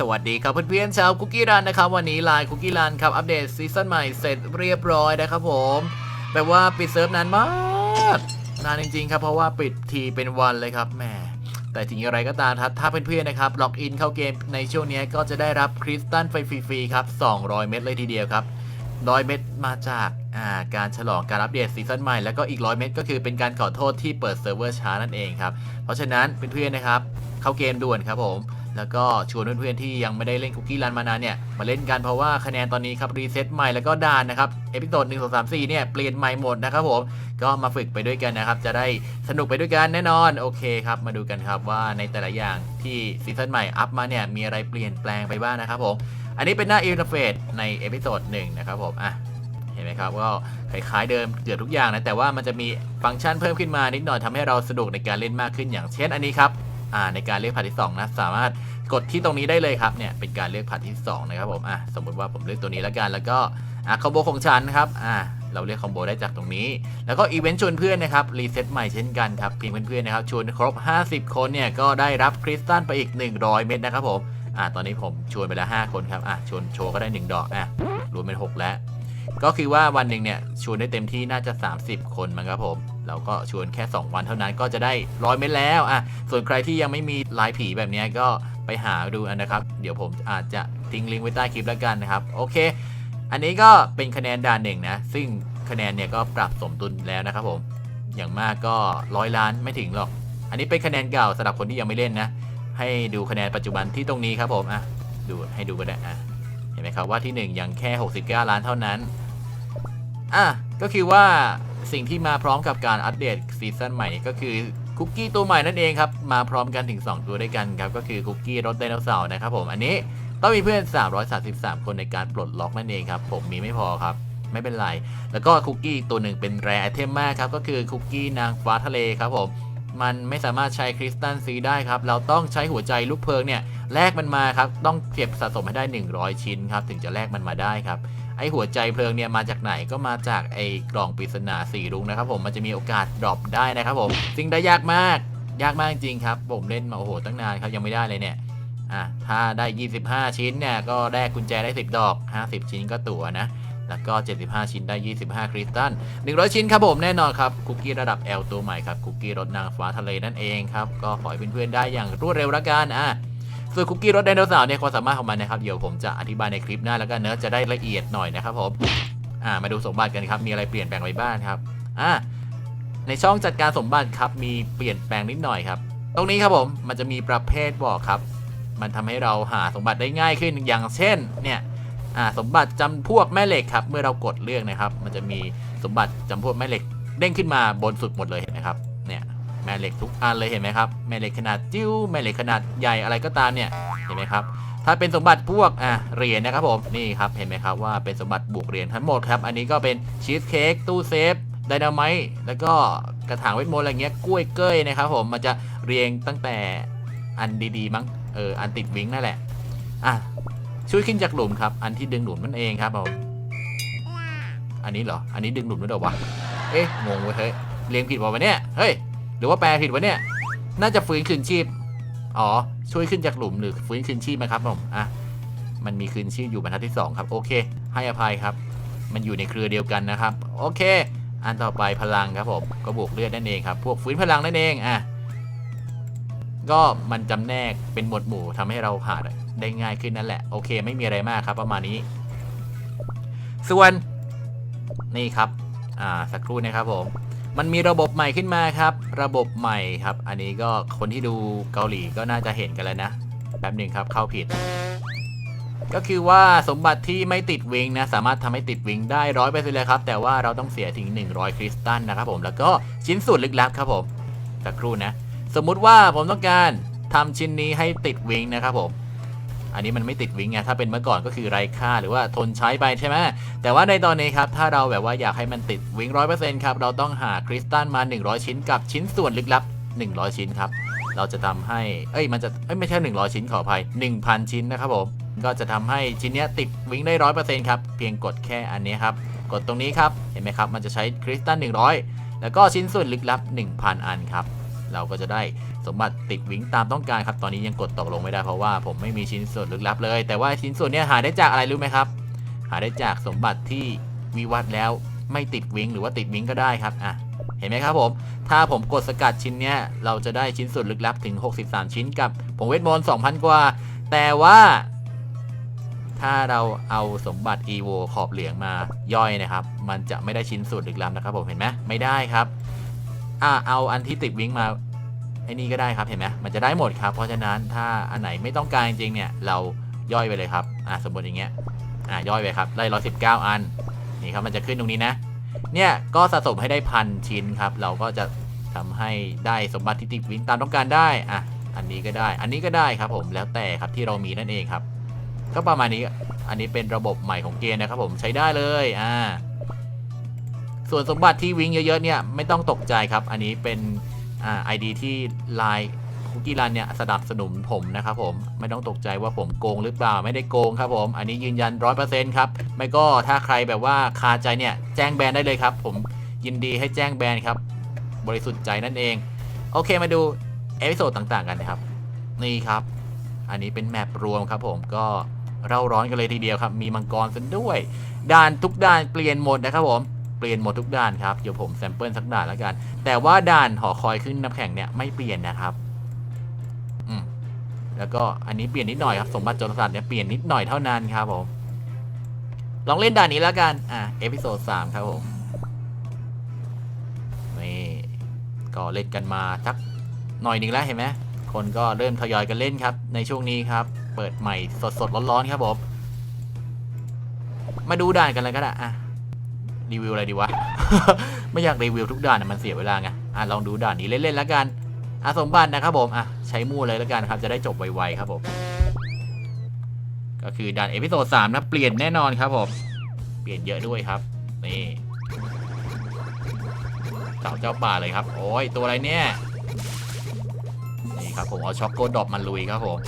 สวัสดีครับเพื่อนๆชาวคุกกี้รันนะครับวันนี้ไลน์คุกกี้รันครับอัปเดตซีซั่นใหม่เสร็จเรียบร้อยนะครับผมแปลว่าปิดเซิร์ฟนานมากนานจริงๆครับเพราะว่าปิดทีเป็นวันเลยครับแหมแต่ถึงอย่างไรก็ตามครับถ้าเพื่อนๆนะครับล็อกอินเข้าเกมในช่วงนี้ก็จะได้รับคริสตัลไฟฟรีๆครับ200 เม็ดเลยทีเดียวครับร้อยเม็ดมาจากาการฉลองการอัปเดตซีซั่นใหม่แล้วก็อีกร้อยเม็ดก็คือเป็นการขอโทษที่เปิดเซิร์ฟเวอร์ช้านั่นเองครับเพราะฉะนั้นเพื่อนๆนะครับเข้าเกมด่วนครับผม แล้วก็ชวนเพื่อนๆที่ยังไม่ได้เล่นคุกกี้รันมานานเนี่ยมาเล่นกันเพราะว่าคะแนนตอนนี้ครับรีเซ็ตใหม่แล้วก็ด่านนะครับเอพิโซดหนึ่งสองสามสี่เนี่ยเปลี่ยนใหม่หมดนะครับผมก็มาฝึกไปด้วยกันนะครับจะได้สนุกไปด้วยกันแน่นอนโอเคครับมาดูกันครับว่าในแต่ละอย่างที่ซีซั่นใหม่อัพมาเนี่ยมีอะไรเปลี่ยนแปลงไปบ้างนะครับผมอันนี้เป็นหน้าอินเทอร์เฟซในเอพิโซดหนึ่งนะครับผมอะเห็นไหมครับก็คล้ายๆเดิมเกือบทุกอย่างนะแต่ว่ามันจะมีฟังก์ชันเพิ่มขึ้นมานิดหน่อยทำให้เราสะดวกในการเล่นมากขึ้นอย่างเช่นอันนี้ครับ ในการเลือกผัดที่2นะสามารถกดที่ตรงนี้ได้เลยครับเนี่ยเป็นการเลือกผัดที่2นะครับผมอะสมมติว่าผมเลือกตัวนี้แล้วกัน แล้วก็อะคอมโบของฉันครับอ่าเราเลือกคอมโบได้จากตรงนี้ แล้วก็อีเวนต์ชวนเพื่อนนะครับรีเซ็ตใหม่เช่นกันครับเพียงเพื่อนๆนะครับชวนครบ 50 คนเนี่ยก็ได้รับคริสตัลไปอีก 100 เม็ดนะครับผมอ่าตอนนี้ผมชวนไปแล้ว5คนครับอะชวนโชว์ก็ได้ 1 ดอกอะรวมเป็น 6 แล้ว ก็คือว่าวันหนึ่งเนี่ยชวนได้เต็มที่น่าจะ 30 คนมั้งครับผม เราก็ชวนแค่ 2 วันเท่านั้นก็จะได้ร้อยเม็ดแล้วอะส่วนใครที่ยังไม่มีลายผีแบบนี้ก็ไปหาดูนะครับ เดี๋ยวผมอาจจะทิ้งลิงก์ไว้ใต้คลิปแล้วกันนะครับ โอเค อันนี้ก็เป็นคะแนนด่านหนึ่งนะ ซึ่งคะแนนเนี่ยก็ปรับสมดุลแล้วนะครับผมอย่างมากก็ร้อยล้านไม่ถึงหรอก อันนี้เป็นคะแนนเก่าสำหรับคนที่ยังไม่เล่นนะ ให้ดูคะแนนปัจจุบันที่ตรงนี้ครับผมอะดูให้ดูก็ได้อะเห็นไหมครับว่าที่หนึ่งยังแค่ 69 ล้านเท่านั้นอะก็คือว่า สิ่งที่มาพร้อมกับการอัปเดตซีซั่นใหม่ก็คือคุกกี้ตัวใหม่นั่นเองครับมาพร้อมกันถึง 2 ตัวด้วยกันครับก็คือคุกกี้รถไดโนเสาร์นะครับผมอันนี้ต้องมีเพื่อน 333 คนในการปลดล็อกนั่นเองครับผมมีไม่พอครับไม่เป็นไร แล้วก็คุกกี้ตัวหนึ่งเป็นแรไอเทมมากครับก็คือคุกกี้นางฟ้าทะเลครับผม มันไม่สามารถใช้คริสตัลซีได้ครับ เราต้องใช้หัวใจลูกเพลิงเนี่ยแลกมันมาครับ ต้องเก็บสะสมให้ได้ 100 ชิ้นครับ ถึงจะแลกมันมาได้ครับ ไอหัวใจเพลิงเนี่ยมาจากไหนก็มาจากไอกล่องปริศนาสีรุ้งนะครับผม มันจะมีโอกาสดรอปได้นะครับผมซึ่งได้ยากมาก ยากมากจริงครับ ผมเล่นมาโอ้โหตั้งนานครับยังไม่ได้เลยเนี่ย อะ ถ้าได้ 25 ชิ้นเนี่ยก็แลกกุญแจได้ 10 ดอก 50 ชิ้นก็ตั๋วนะ แล้วก็ 75 ชิ้นได้ 25 คริสตัล 100 ชิ้นครับผมแน่นอนครับ คุกกี้ระดับ L ตัวใหม่ครับ คุกกี้รสนางฟ้าทะเลนั่นเองครับ ก็ขอให้เพื่อนๆได้อย่างรวดเร็วละกันอะส่วนคุกกี้รสไดโนเสาร์เนี่ยความสามารถของมันนะครับ เดี๋ยวผมจะอธิบายในคลิปหน้าแล้วกันเนอะจะได้ละเอียดหน่อยนะครับผมอ่ามาดูสมบัติกันครับ มีอะไรเปลี่ยนแปลงไปบ้างครับอ่าในช่องจัดการสมบัติครับมีเปลี่ยนแปลงนิดหน่อยครับ ตรงนี้ครับผมมันจะมีประเภทบอกครับ มันทำให้เราหาสมบัติได้ง่ายขึ้นอย่างเช่นเนี่ย อ่าสมบัติจำพวกแม่เหล็กครับ เมื่อเรากดเลือกนะครับ มันจะมีสมบัติจำพวกแม่เหล็กเด้งขึ้นมาบนสุดหมดเลยเห็นไหมครับ เนี่ยแม่เหล็กทุกอันเลยเห็นไหมครับ แม่เหล็กขนาดจิ้ว แม่เหล็กขนาดใหญ่อะไรก็ตามเนี่ย เห็นไหมครับ ถ้าเป็นสมบัติพวกอะเหรียญนะครับผม นี่ครับเห็นไหมครับว่าเป็นสมบัติบวกเหรียญทั้งหมดครับ อันนี้ก็เป็นชีสเค้กตู้เซฟไดนาไมต์แล้วก็กระถางเวทมนต์อะไรเงี้ย กล้วยเก้ยนะครับผม มันจะเรียงตั้งแต่อันดีๆมั้ง เออ อันติดวิ้งนั่นแหละ อะ ช่วยขึ้นจากหลุมครับ อันที่ดึงหลุมนั่นเองครับผมอันนี้เหรอ อันนี้ดึงหลุมด้วยเหรอวะ เอ๊ะ งงเว้ยเฮ้ย เรียงผิดวะเนี่ย เฮ้ย หรือว่าแปลผิดวะเนี่ย น่าจะฟื้นคืนชีพ อ๋อ ช่วยขึ้นจากหลุมหรือฟื้นคืนชีพไหมครับผม อะ มันมีคืนชีพอยู่บรรทัดที่ 2 ครับ โอเค ให้อภัยครับ มันอยู่ในเครือเดียวกันนะครับ โอเค อันต่อไปพลังครับผม ก็บวกเลือดนั่นเองครับ พวกฟื้นพลังนั่นเอง อะ ก็มันจำแนกเป็นหมวดหมู่ทำให้เราหา ได้ง่ายขึ้นนั่นแหละ โอเค ไม่มีอะไรมากครับประมาณนี้ ส่วนนี่ครับ อ่า สักครู่นะครับผม มันมีระบบใหม่ขึ้นมาครับ ระบบใหม่ครับ อันนี้ก็คนที่ดูเกาหลีก็น่าจะเห็นกันแล้วนะ แป๊บหนึ่งครับ เข้าผิด ก็คือว่าสมบัติที่ไม่ติดวิงนะ สามารถทำให้ติดวิงได้ร้อยเปเลยครับ แต่ว่าเราต้องเสียถึง 100 คริสตัลนะครับผม แล้วก็ชิ้นส่วนลึกลับครับผม สักครู่นะ สมมุติว่าผมต้องการทำชิ้นนี้ให้ติดวิงนะครับผม อันนี้มันไม่ติดวิงไงถ้าเป็นเมื่อก่อนก็คือไร้ค่าหรือว่าทนใช้ไปใช่ไหมแต่ว่าในตอนนี้ครับถ้าเราแบบว่าอยากให้มันติดวิงร้อยเปอร์เซ็นต์ครับเราต้องหาคริสตัลมา 100 ชิ้นกับชิ้นส่วนลึกลับ 100 ชิ้นครับเราจะทำให้ เอ้ย มันจะ เอ้ย ไม่ใช่ 100 ชิ้นขออภัย 1,000 ชิ้นนะครับผม ก็จะทำให้ชิ้นเนี้ยติดวิงได้ร้อยเปอร์เซ็นต์ครับ เพียงกดแค่อันนี้ครับ กดตรงนี้ครับ เห็นไหมครับ มันจะใช้คริสตัล100 แล้วก็ชิ้นส่วนลึกลับ 1,000 อันครับ เราก็จะได้สมบัติติดวิงตามต้องการครับ ตอนนี้ยังกดตกลงไม่ได้เพราะว่าผมไม่มีชิ้นส่วนลึกลับเลย แต่ว่าชิ้นส่วนเนี้ยหาได้จากอะไรรู้ไหมครับ หาได้จากสมบัติที่วิวัฒน์แล้วไม่ติดวิงหรือว่าติดวิงก็ได้ครับอะเห็นไหมครับผม ถ้าผมกดสกัดชิ้นเนี้ยเราจะได้ชิ้นส่วนลึกลับถึง 63 ชิ้นกับผงเวทมนต์2,000 กว่า แต่ว่า ถ้าเราเอาสมบัติ EVO ขอบเหลืองมาย่อยนะครับ มันจะไม่ได้ชิ้นส่วนลึกลับนะครับผม เห็นไหมไม่ได้ครับ อ่าเอาอันที่ติดวิงมาไอ้นี่ก็ได้ครับเห็นไหมมันจะได้หมดครับ เพราะฉะนั้นถ้าอันไหนไม่ต้องการจริงเนี่ยเราย่อยไปเลยครับอ่าสมมติอย่างเงี้ยอ่าย่อยไปครับได้119อันนี่ครับมันจะขึ้นตรงนี้นะ เนี่ยก็สะสมให้ได้พันชิ้นครับ เราก็จะทำให้ได้สมบัติที่ติดวิงตามต้องการได้อะอันนี้ก็ได้ อันนี้ก็ได้ครับผมแล้วแต่ครับที่เรามีนั่นเองครับ ก็ประมาณนี้อันนี้เป็นระบบใหม่ของเกมนะครับผมใช้ได้เลยอ่า ส่วนสมบัติที่วิ่งเยอะๆเนี่ยไม่ต้องตกใจครับ อันนี้เป็นอ่าไอดีที่ไลน์คุกกี้รันเนี่ยสนับสนุนผมนะครับผมไม่ต้องตกใจว่าผมโกงหรือเปล่าไม่ได้โกงครับผมอันนี้ยืนยันร้อยเปอร์เซ็นต์ครับไม่ก็ถ้าใครแบบว่าคาใจเนี่ยแจ้งแบนได้เลยครับ ผมยินดีให้แจ้งแบนครับ บริสุทธิ์ใจนั่นเอง โอเคมาดูเอพิโซดต่างๆกันนะครับ นี่ครับ อันนี้เป็นแมปรวมครับผมก็เร่าร้อนกันเลยทีเดียวครับ มีมังกรซะด้วย ด่านทุกด่านเปลี่ยนหมดนะครับผม เปลี่ยนหมดทุกด่านครับ เดี๋ยวผมแซมเปิลสักด่านแล้วกัน แต่ว่าด่านหอคอยขึ้นน้ำแข็งเนี่ยไม่เปลี่ยนนะครับอืมแล้วก็อันนี้เปลี่ยนนิดหน่อยครับ สมบัติโจรสลัดเนี่ยเปลี่ยนนิดหน่อยเท่านั้นครับผม ลองเล่นด่านนี้แล้วกัน อะเอพิโซดสามครับผมนี่ก็เล่นกันมาสักหน่อยหนึ่งแล้วเห็นไหมคนก็เริ่มทยอยกันเล่นครับ ในช่วงนี้ครับ เปิดใหม่สดๆร้อนๆครับผมมาดูด่านกันเลยก็ได้อะ รีวิวอะไรดีวะ ไม่อยากรีวิวทุกด่านนะมันเสียเวลาไงอะลองดูด่านนี้เล่นๆแล้วกันอะสมบัตินะครับผมอะใช้มู่เลยแล้วกันครับ จะได้จบไวๆครับผม ก็คือด่านเอพิโซดสามนะเปลี่ยนแน่นอนครับผม เปลี่ยนเยอะด้วยครับ นี่เจ้าเจ้าป่าเลยครับ โอ้ยตัวอะไรเนี่ย นี่ครับผมเอาช็อกโกดรอปมาลุยครับผม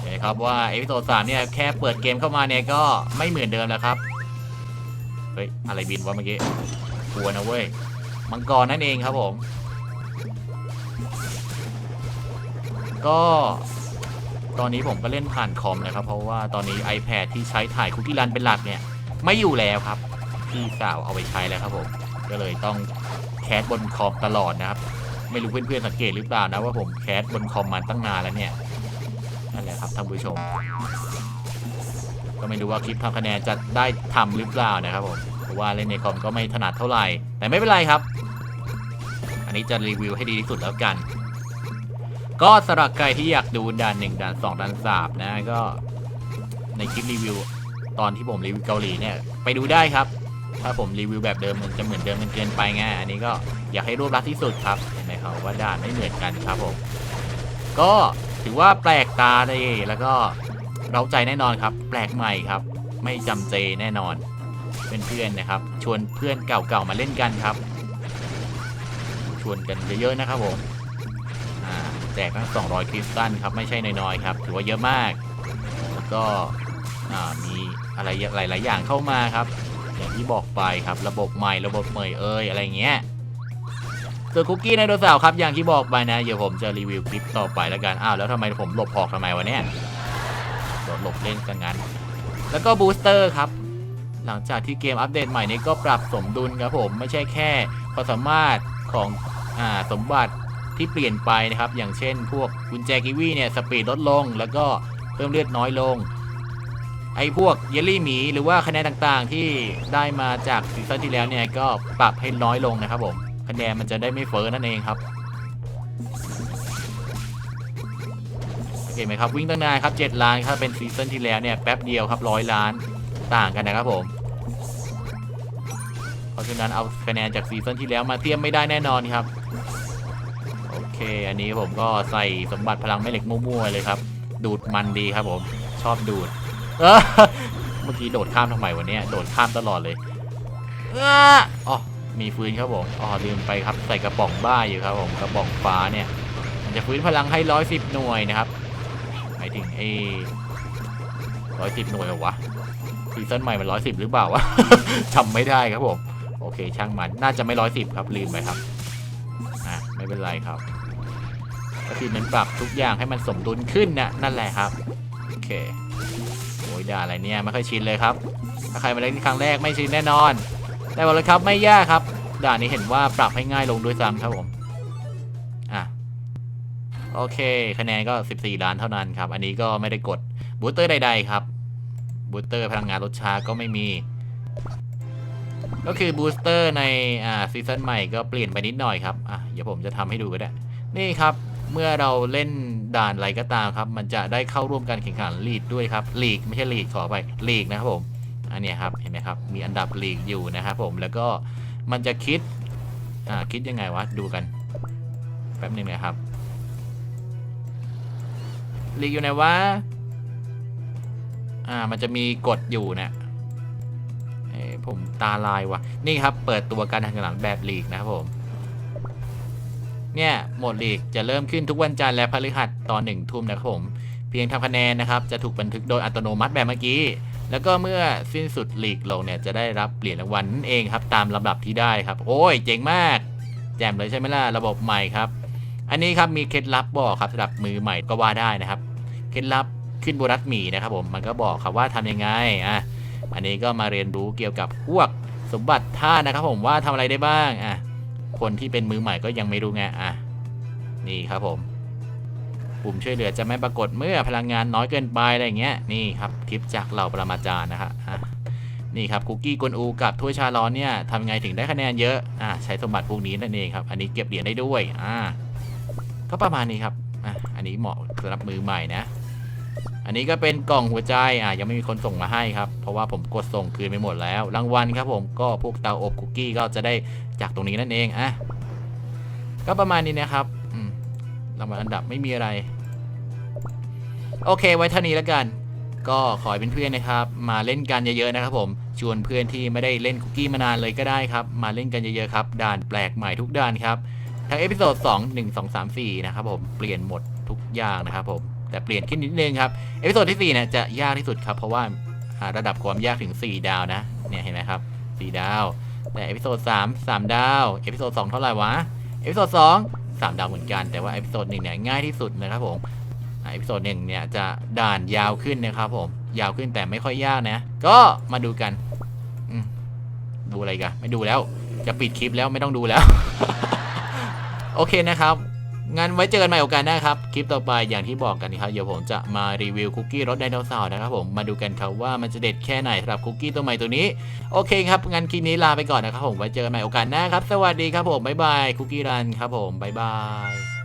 เห็นไหมครับว่าเอพิโซดสามเนี่ยแค่เปิดเกมเข้ามาเนี่ยก็ไม่เหมือนเดิมแล้วครับ ฮ้ย อะไรบินวะเมื่อกี้กลัวนะเว้ย มังกรนั่นเองครับผม ก็ ตอนนี้ผมก็เล่นผ่านคอมนะครับ เพราะว่าตอนนี้ iPad ที่ใช้ถ่ายคุกกี้รันเป็นหลักเนี่ย ไม่อยู่แล้วครับ พี่สาวเอาไปใช้แล้วครับผม ก็เลยต้องแคสบนคอมตลอดนะครับ ไม่รู้เพื่อนๆสังเกตหรือเปล่านะว่าผมแคสบนคอมมาตั้งนานแล้วเนี่ยนั่นแหละครับท่านผู้ชมก็ไม่รู้ว่าคลิปทำคะแนนจะได้ทำหรือเปล่านะครับผม เพราะว่าเล่นในคอมก็ไม่ถนัดเท่าไหร่ แต่ไม่เป็นไรครับ อันนี้จะรีวิวให้ดีที่สุดแล้วกัน ก็สำหรับใครที่อยากดูด่านหนึ่งด่านสองด่านสามนะก็ในคลิปรีวิวตอนที่ผมรีวิวเกาหลีเนี่ยไปดูได้ครับ ถ้าผมรีวิวแบบเดิมมันจะเหมือนเดิมมันเกินไปไงอันนี้ก็อยากให้รวบรัดที่สุดครับเห็นไหมครับว่าด่านไม่เหมือนกันครับผมก็ถือว่าแปลกตาเลยแล้วก็เราใจแน่นอนครับ แปลกใหม่ครับ ไม่จำเจแน่นอน เป็นเพื่อนๆนะครับ ชวนเพื่อนเก่าๆมาเล่นกันครับ ชวนกันเยอะๆนะครับผมแจกทั้ง200 คริสตัลครับ ไม่ใช่น้อยๆครับ ถือว่าเยอะมาก แล้วก็มีอะไรหลาย ๆ อย่างเข้ามาครับ อย่างที่บอกไปครับ ระบบใหม่ ระบบเหมยเอ้ยอะไรเงี้ยส่วนคุกกี้ไดโนเสาร์ครับ อย่างที่บอกไปนะ เดี๋ยวผมจะรีวิวคลิปต่อไปแล้วกัน อ้าว แล้วทำไมผมหลบออกทำไมวะเนี่ยหลบเล่นกันงั้น แล้วก็บูสเตอร์ครับ หลังจากที่เกมอัปเดตใหม่นี้ก็ปรับสมดุลครับผมไม่ใช่แค่ความสามารถของอสมบัติที่เปลี่ยนไปนะครับ อย่างเช่น พวกกุญแจกิวีเนี่ยสปีดลดลง แล้วก็เพิ่มเลือดน้อยลง ไอ้พวกเยลลี่หมีหรือว่าคะแนนต่างๆที่ได้มาจากซีซั่นที่แล้วเนี่ยก็ปรับให้น้อยลงนะครับผมคะแนนมันจะได้ไม่เฟ้อนั่นเองครับโอเคไหมครับวิ่งตั้งนานครับ 7 ล้านครับเป็นซีซั่นที่แล้วเนี่ยแป๊บเดียวครับร้อยล้านต่างกันนะครับผม ราะฉะนั้นเอาคะแนนจากซีซั่นที่แล้วมาเทียบไม่ได้แน่นอนครับ โอเค อันนี้ผมก็ใส่สมบัติพลังแม่เหล็กมั่วๆเลยครับ ดูดมันดีครับผมชอบดูด เออเมื่อกี้โดดข้ามทำไมวันนี้โดดข้ามตลอดเลยเอออ๋อมีฟืนครับผมอ๋อลืมไปครับใส่กระป๋องบ้าอยู่ครับผมกระป๋องฟ้าเนี่ย มันจะฟื้นพลังให้ร้อยสิบหน่วยนะครับหมายถึงไอ้ร้อยสิบหน่วยเหรอวะซีซั่นใหม่มันร้อยสิบหรือเปล่าวะ จำไม่ได้ครับผม อเคช่างมัน น่าจะไม่ร้อยสิบครับลืมไปครับ อะไม่เป็นไรครับก็คือมันปรับทุกอย่างให้มันสมดุลขึ้นนะนั่นแหละครับ โอเคโอ้ยด่าอะไรเนี่ยไม่ค่อยชินเลยครับ ถ้าใครมาเล่นครั้งแรกไม่ชินแน่นอน แต่บอกเลยครับไม่ยากครับ ด่านนี้เห็นว่าปรับให้ง่ายลงด้วยซ้ำครับผม อะโอเค คะแนนก็ 14 ล้านเท่านั้นครับ อันนี้ก็ไม่ได้กดบูสเตอร์ใด ๆ ครับบูสเตอร์พลังงานลดช้าก็ไม่มี ก็คือบูสเตอร์ในอ่าซีซั่นใหม่ก็เปลี่ยนไปนิดหน่อยครับอะเดี๋ยวผมจะทำให้ดูก็ได้ นี่ครับเมื่อเราเล่นด่านอะไรก็ตามครับ มันจะได้เข้าร่วมการแข่งขันลีดด้วยครับลีกไม่ใช่ลีดขอไปลีกนะครับผมอันนี้ครับเห็นไหมครับมีอันดับลีกอยู่นะครับผมแล้วก็มันจะคิดอ่าคิดยังไงวะดูกันแป๊บหนึงนะครับลีกอยู่ไหนวะอ่ามันจะมีกฎอยู่เนะี่ย ผมตาลายว่ะ นี่ครับเปิดตัวการแข่งขันแบบลีกนะครับผม เนี่ยหมดลีกจะเริ่มขึ้นทุกวันจันทร์และพฤหัสตอนหนึ่งทุ่มนะครับผม เพียงทำคะแนนนะครับ จะถูกบันทึกโดยอัตโนมัติแบบเมื่อกี้ แล้วก็เมื่อสิ้นสุดลีกลงเนี่ยจะได้รับเหรียญรางวัลนั่นเองครับ ตามลำดับที่ได้ครับ โอ้ยเจ๋งมาก แจ่มเลยใช่ไหมล่ะระบบใหม่ครับ อันนี้ครับมีเคล็ดลับบอกครับสำหรับมือใหม่ก็ว่าได้นะครับ เคล็ดลับขึ้นโบนัสหมีนะครับผมมันก็บอกครับว่าทำยังไงอะ อันนี้ก็มาเรียนรู้เกี่ยวกับพวกสมบัติท่านะครับ ผมว่าทำอะไรได้บ้างอะคนที่เป็นมือใหม่ก็ยังไม่รู้ไงอะนี่ครับผมปุ่มช่วยเหลือจะไม่ปรากฏเมื่อพลังงานน้อยเกินไปอะไรเงี้ยนี่ครับทิปจากเหล่าปรมาจารย์นะครับอะนี่ครับคุกกี้กวนอูกับถ้วยชาร้อนเนี่ยทำไงถึงได้คะแนนเยอะอะใช้สมบัติพวกนี้นั่นเองครับ อันนี้เก็บเหรียญได้ด้วยอ่าก็ประมาณนี้ครับอะอันนี้เหมาะสำหรับมือใหม่นะ อันนี้ก็เป็นกล่องหัวใจอะยังไม่มีคนส่งมาให้ครับ เพราะว่าผมกดส่งคืนไปหมดแล้ว รางวัลครับผมก็พวกเตาอบคุกกี้ก็จะได้จากตรงนี้นั่นเองอะก็ประมาณนี้นะครับรางวัลอันดับไม่มีอะไร โอเค ไว้เท่านี้แล้วกัน ก็ขอให้เพื่อนๆนะครับ มาเล่นกันเยอะๆนะครับผมชวนเพื่อนที่ไม่ได้เล่นคุกกี้มานานเลยก็ได้ครับ มาเล่นกันเยอะๆครับด่านแปลกใหม่ทุกด่านครับทั้งเอพิโซด2 1 2 3 4 นะครับผมเปลี่ยนหมดทุกอย่างนะครับผม แต่เปลี่ยนขึ้นนิดนึงครับ เอพิโซดที่ 4 เนี่ยจะยากที่สุดครับ เพราะว่าระดับความยากถึง 4 ดาวนะ เนี่ยเห็นไหมครับ 4 ดาว แต่เอพิโซด3 3 ดาว เอพิโซด2เท่าไหร่วะ เอพิโซด2 3 ดาวเหมือนกัน แต่ว่าเอพิโซด1เนี่ยง่ายที่สุดนะครับผมเอพิโซดหนึ่งเนี่ยจะด่านยาวขึ้นนะครับผม ยาวขึ้นแต่ไม่ค่อยยากนะ ก็มาดูกัน ดูอะไรกันไม่ดูแล้ว จะปิดคลิปแล้วไม่ต้องดูแล้ว โอเคนะครับ งั้นไว้เจอกันใหม่โอกาสหน้าครับ คลิปต่อไปอย่างที่บอกกันนะครับเดี๋ยวผมจะมารีวิวคุกกี้รสไดโนเสาร์นะครับผมมาดูกันครับว่ามันจะเด็ดแค่ไหนสำหรับคุกกี้ตัวใหม่ตัวนี้ โอเคครับงั้นคลิปนี้ลาไปก่อนนะครับผมไว้เจอกันใหม่โอกาสหน้าครับ สวัสดีครับผมบ๊ายบายคุกกี้รันครับผมบ๊ายบาย